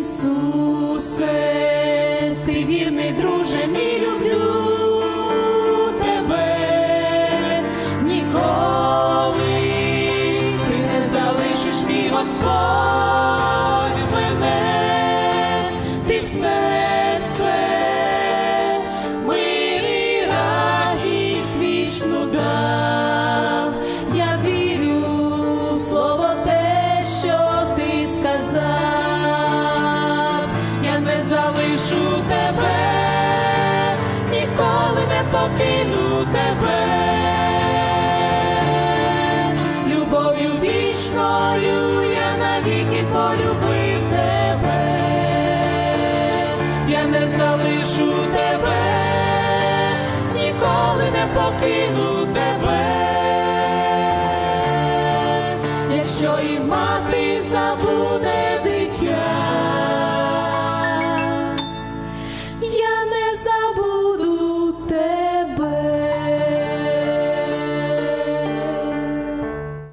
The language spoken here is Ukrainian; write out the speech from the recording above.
Ісусе, ти вірний друже, мій люблю тебе. Ніколи, ти не залишиш мій Господь мене, ти все залишу тебе, ніколи не покину тебе, любов'ю вічною я навіки полюбив тебе, я не залишу тебе, ніколи не покину тебе, якщо і мати забуде дитя.